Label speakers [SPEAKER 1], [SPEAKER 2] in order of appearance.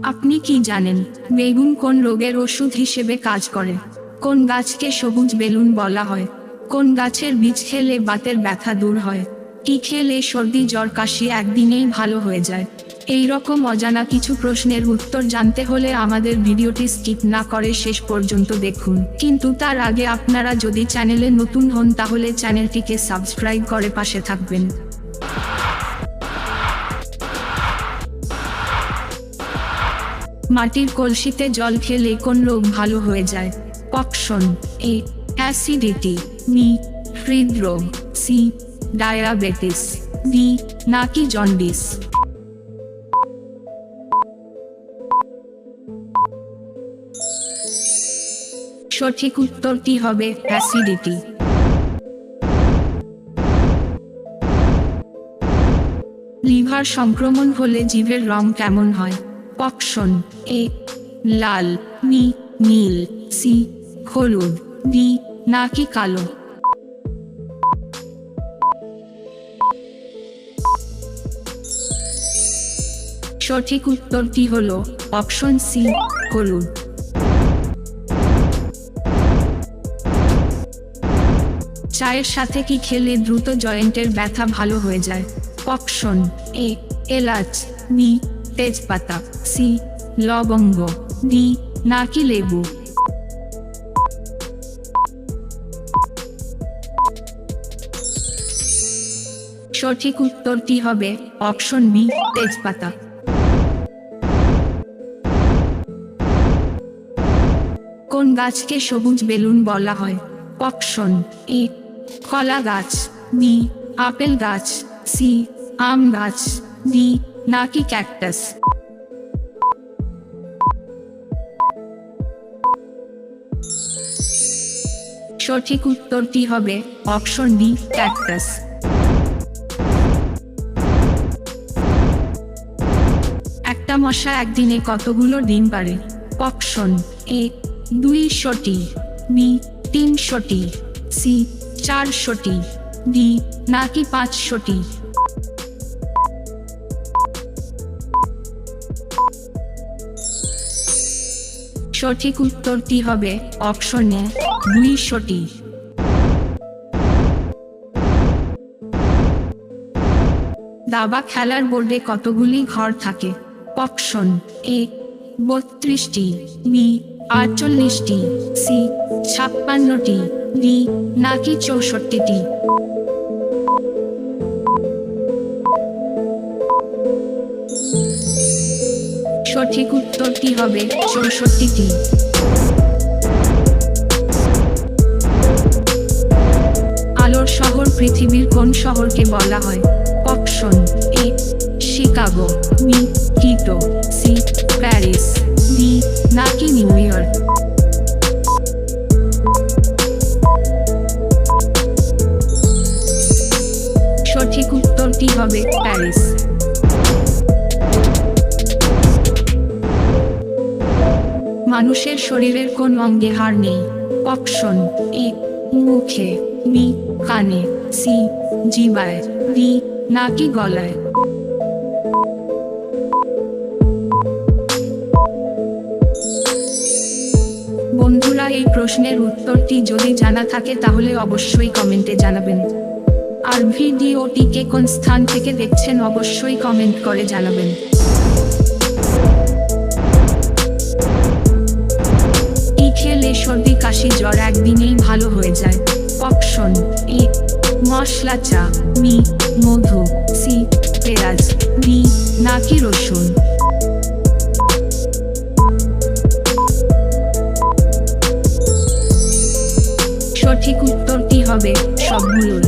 [SPEAKER 1] আপনি কি জানেন, বেগুন কোন রোগের ওষুধ হিসেবে কাজ করে? কোন গাছকে সবুজ বেলুন বলা হয়? কোন গাছের বীজ খেলে বাতের ব্যথা দূর হয়? কি খেলে সর্দি, জ্বর, কাশি একদিনেই ভালো হয়ে যায়? এই রকম অজানা কিছু প্রশ্নের উত্তর জানতে হলে আমাদের ভিডিওটি স্কিপ না করে শেষ পর্যন্ত দেখুন। কিন্তু তার আগে আপনারা যদি চ্যানেলে নতুন হন তাহলে চ্যানেলটিকে সাবস্ক্রাইব করে পাশে থাকবেন। মাটির কলসিতে জল খেলে কোন রোগ ভালো হয়ে যায়? পকশন এ, অ্যাসিডিটি, বি, হৃদরোগ, সি, ডায়াবেটিস, ডি, নাকি জন্ডিস। সঠিক উত্তরটি হবে অ্যাসিডিটি। লিভার সংক্রমণ হলে জীবের রং কেমন হয়? পকশন এ, লাল, নি, নীল, সি, হলুদ, ডি, নাকি কালো। সঠিক উত্তরটি হল অপশন সি, হলুদ। চায়ের সাথে কি খেলে দ্রুত জয়েন্টের ব্যথা ভালো হয়ে যায়? অপশন এ, এলাচ বি তেজপাতা, সি, লবঙ্গ, ডি, নাকি লেবু। সঠিক উত্তরটি হবে? অপশন বি, তেজপাতা। কোন গাছকে সবুজ বেলুন বলা হয়? অপশন এ, কলা গাছ, বি, আপেল গাছ, সি, আম গাছ, ডি নাকি ক্যাকটাস? সঠিক উত্তরটি হবে? Option D, cactus. একটা মশা একদিনে কতগুলো ডিম পারে অপশন এ, দুইশোটি, বি, তিনশোটি, সি, চারশোটি, ডি, নাকি পাঁচশোটি? সঠিক উত্তরটি হবে অপশন দুইশোটি। দাবা খেলার বোর্ডে কতগুলি ঘর থাকে? অপশন এ বত্রিশটি, বি আটচল্লিশটি, সি ছাপ্পান্নটি, ডি নাকি চৌষট্টিটি। সঠিক উত্তরটি হবে চৌষট্টিটি। আলোর শহর পৃথিবীর কোন শহরকে বলা হয়? Option A, Chicago, B, Quito, C, Paris, D, নাকি নিউ ইয়র্ক? সঠিক উত্তরটি হবে প্যারিস। মানুষের শরীরের কোন অঙ্গে হাড় নেই। অপশন এ মুখে বি কানে, সি, জিবায় ডি নাকি গলায়। বন্ধুরা, এই প্রশ্নের উত্তরটি যদি জানা থাকে, তাহলে অবশ্যই কমেন্টে জানাবেন। আর ভিডিওটিকে কোন স্থান থেকে দেখছেন, অবশ্যই কমেন্ট করে জানাবেন। মশলা চা মি মধু সি পেঁয়াজ ডি নাকি রসুন। সঠিক উত্তরটি হবে সবগুলোই